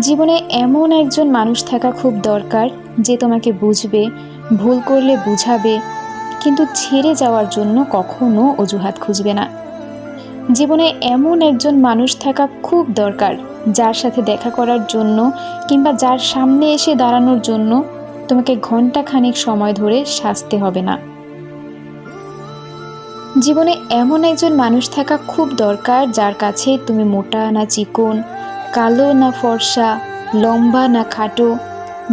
জীবনে এমন একজন মানুষ থাকা খুব দরকার যে তোমাকে বুঝবে, ভুল করলে বুঝাবে, কিন্তু ছেড়ে যাওয়ার জন্য কখনো অজুহাত খুঁজবে না। জীবনে এমন একজন মানুষ থাকা খুব দরকার যার সাথে দেখা করার জন্য কিংবা যার সামনে এসে দাঁড়ানোর জন্য তোমাকে ঘণ্টা খানিক সময় ধরে সাজতে হবে না। জীবনে এমন একজন মানুষ থাকা খুব দরকার যার কাছে তুমি মোটা না চিকন কালো না ফর্সা, লম্বা না খাটো,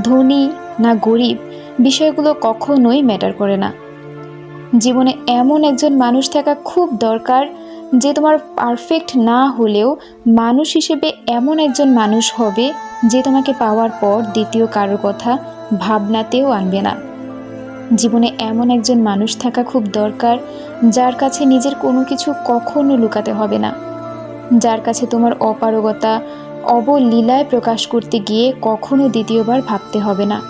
ধনী না গরিব, বিষয়গুলো কখনোই ম্যাটার করে না। জীবনে এমন একজন মানুষ থাকা খুব দরকার যে তোমার পারফেক্ট না হলেও মানুষ হিসেবে এমন একজন মানুষ হবে যে তোমাকে পাওয়ার পর দ্বিতীয় কারোর কথা ভাবনাতেও আনবে না। জীবনে এমন একজন মানুষ থাকা খুব দরকার যার কাছে নিজের কোনো কিছু কখনো লুকাতে হবে না। যার কাছে তোমার অপারগতা অবলীলায় প্রকাশ করতে গিয়ে কখনো দ্বিতীয়বার ভাবতে হবে না।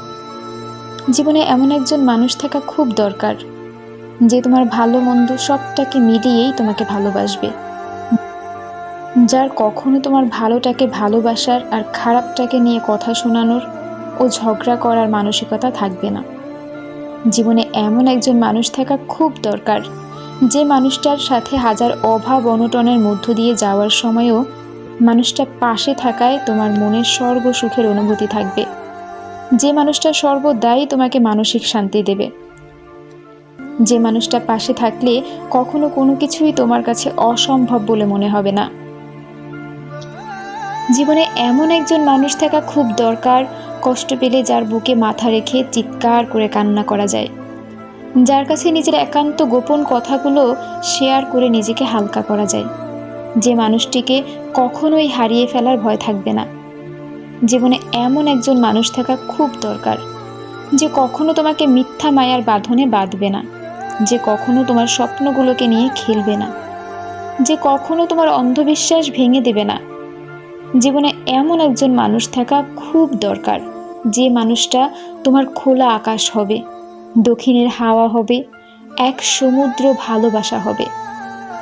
জীবনে এমন একজন মানুষ থাকা খুব দরকার, যে তোমার ভালো মন্দ সবটাকে মিলিয়েই তোমাকে ভালোবাসবে। যার কখনো তোমার ভালোটাকে ভালোবাসার আর খারাপটাকে নিয়ে কথা শোনানোর ও ঝগড়া করার মানসিকতা থাকবে না। জীবনে এমন একজন মানুষ থাকা খুব দরকার, যে মানুষটার সাথে হাজার অভাব অনটনের মধ্য দিয়ে যাওয়ার সময়ও মানুষটা পাশে থাকায় তোমার মনের সর্ব সুখের অনুভূতি থাকবে। যে মানুষটা সর্বদাই তোমাকে মানসিক শান্তি দেবে। যে মানুষটা পাশে থাকলে কখনো কোনো কিছুই তোমার কাছে অসম্ভব বলে মনে হবে না। জীবনে এমন একজন মানুষ থাকা খুব দরকার, কষ্ট পেলে যার বুকে মাথা রেখে চিৎকার করে কান্না করা যায়। যার কাছে নিজের একান্ত গোপন কথাগুলো শেয়ার করে নিজেকে হালকা করা যায়। যে মানুষটিকে কখনোই হারিয়ে ফেলার ভয় থাকবে না। জীবনে এমন একজন মানুষ থাকা খুব দরকার, যে কখনো তোমাকে মিথ্যা মায়ার বাঁধনে বাঁধবে না, যে কখনো তোমার স্বপ্নগুলোকে নিয়ে খেলবে না, যে কখনো তোমার অন্ধবিশ্বাস ভেঙে দেবে না। জীবনে এমন একজন মানুষ থাকা খুব দরকার, যে মানুষটা তোমার খোলা আকাশ হবে, দক্ষিণের হাওয়া হবে, এক সমুদ্র ভালোবাসা হবে।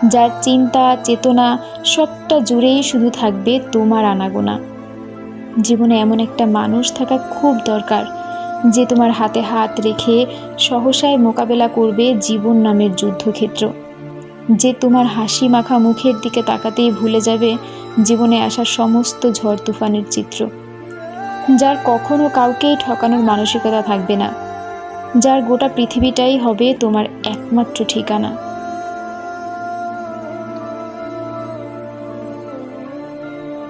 যার চিন্তা, চেতনা সবটা জুড়েই শুধু থাকবে তোমার আনাগোনা। জীবনে এমন একটা মানুষ থাকা খুব দরকার, যে তোমার হাতে হাত রেখে সহসায় মোকাবেলা করবে জীবন নামের যুদ্ধক্ষেত্র। যে তোমার হাসি মাখা মুখের দিকে তাকাতেই ভুলে যাবে জীবনে আসা সমস্ত ঝড় তুফানের চিত্র। যার কখনো কাউকেই ঠকানোর মানসিকতা থাকবে না। যার গোটা পৃথিবীটাই হবে তোমার একমাত্র ঠিকানা।